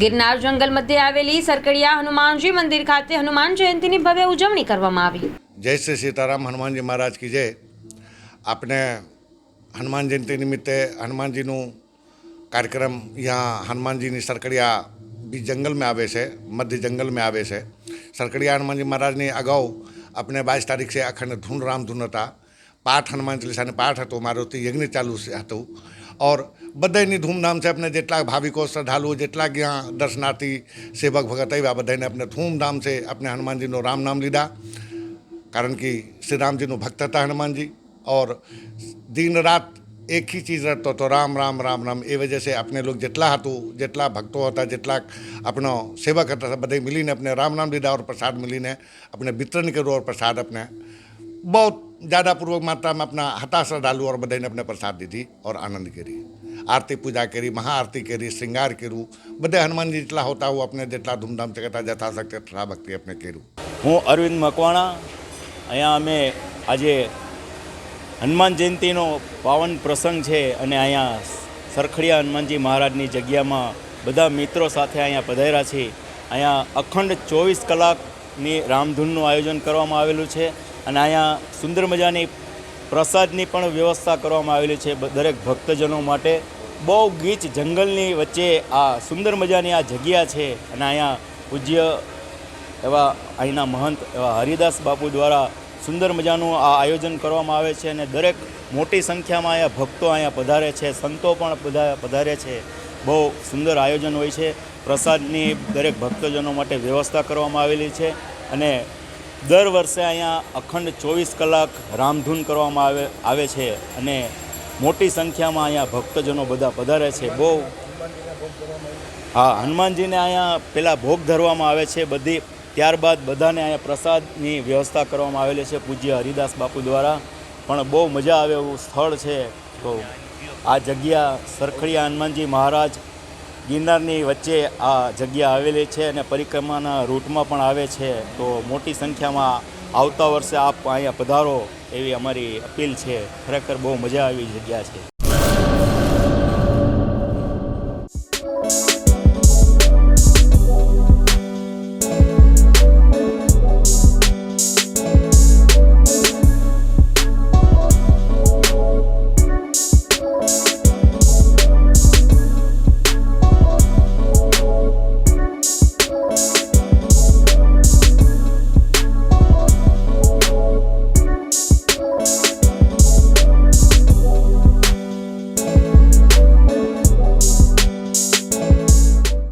ગિરનાર જંગલ મધ્યે આવેલી સરકડિયા હનુમાનજી મંદિર ખાતે હનુમાન જયંતિની ભવ્ય ઉજવણી કરવામાં આવી. જય શ્રી સીતારામ હનુમાનજી મહારાજ કી જય. આપણે હનુમાન જયંતિ નિમિત્તે હનુમાનજીનું કાર્યક્રમ યહાં હનુમાનજીની સરકડિયા બી જંગલ મેં આવે છે, મધ્ય જંગલ મેં આવે છે. સરકડિયા હનુમાનજી મહારાજની અગાઉ આપણે બાવીસ તારીખ છે અખંડ ધૂન રામ ધૂન હતા. પાઠ હનુમાન ચાલીસાને પાઠ હતો મારો તે યજ્ઞ ચાલુ હતું. और बधाई धूमधाम से अपने जितला भाविकों, श्रद्धालुओं जितला के दर्शनार्थी, सेवक, भगत है बधाई ने अपने धूमधाम से अपने हनुमान जी नो राम नाम लीधा। कारण कि श्री राम जी नो भक्त था हनुमान जी। और दिन रात एक ही चीज़ रहता तो राम राम राम राम, ए वजह से अपने लोग जितला हतु जितला भक्तों होता जितला अपना सेवक करता था बधाई मिली ने अपने राम नाम लीधा और प्रसाद मिली ने अपने वितरण के और प्रसाद अपने बहुत ज़्यादा पूर्वक मात्रा में अपना હતા શ્રદ્ધાળુ और બધાને આપણે પ્રસાદ દીધી और આનંદ કરી આરતી પૂજા કરી મહાઆરતી કરી શ્રૃંગાર કર્યું બધા હનુમાનજી જેટલા હોતા હું આપણે જેટલા ધૂમધામથી કરતા યથાશક્તિ એટલા ભક્તિ આપણે કર્યું હું અરવિંદ મકવાણા અહીંયા અમે આજે હનુમાન જયંતિનો પાવન પ્રસંગ છે અને અહીંયા સરખડિયા હનુમાનજી મહારાજની જગ્યામાં બધા મિત્રો સાથે અહીંયા પધાર્યા છીએ અહીંયા અખંડ ચોવીસ કલાકની રામધૂનનું આયોજન કરવામાં આવેલું છે અને અહીંયા સુંદર મજાની પ્રસાદની પણ વ્યવસ્થા કરવામાં આવેલી છે દરેક ભક્તજનો માટે. બહુ ગીચ જંગલની વચ્ચે આ સુંદર મજાની આ જગ્યા છે અને અહીંયા પૂજ્ય એવા અહીંના મહંત એવા હરિદાસ બાપુ દ્વારા સુંદર મજાનું આ આયોજન કરવામાં આવે છે અને દરેક મોટી સંખ્યામાં અહીંયા ભક્તો અહીંયા પધારે છે, સંતો પણ પધારે છે. બહુ સુંદર આયોજન હોય છે. પ્રસાદની દરેક ભક્તજનો માટે વ્યવસ્થા કરવામાં આવેલી છે અને દર વર્ષે અહીંયા અખંડ ચોવીસ કલાક રામધૂન કરવામાં આવે આવે છે અને મોટી સંખ્યામાં અહીંયા ભક્તજનો બધા પધારે છે. બહુ હા, હનુમાનજીને અહીંયા પહેલાં ભોગ ધરવામાં આવે છે બધી, ત્યારબાદ બધાને અહીંયા પ્રસાદની વ્યવસ્થા કરવામાં આવેલી છે પૂજ્ય હરિદાસ બાપુ દ્વારા. પણ બહુ મજા આવે એવું સ્થળ છે. તો આ જગ્યા સરખડિયા હનુમાનજી મહારાજ ગિરનારની વચ્ચે આ જગ્યા આવેલી છે અને પરિક્રમાના રૂટમાં પણ આવે છે. તો મોટી સંખ્યામાં આવતા વર્ષે આપ અહીંયા પધારો એવી અમારી અપીલ છે. ખરેખર બહુ મજા આવી જગ્યા છે.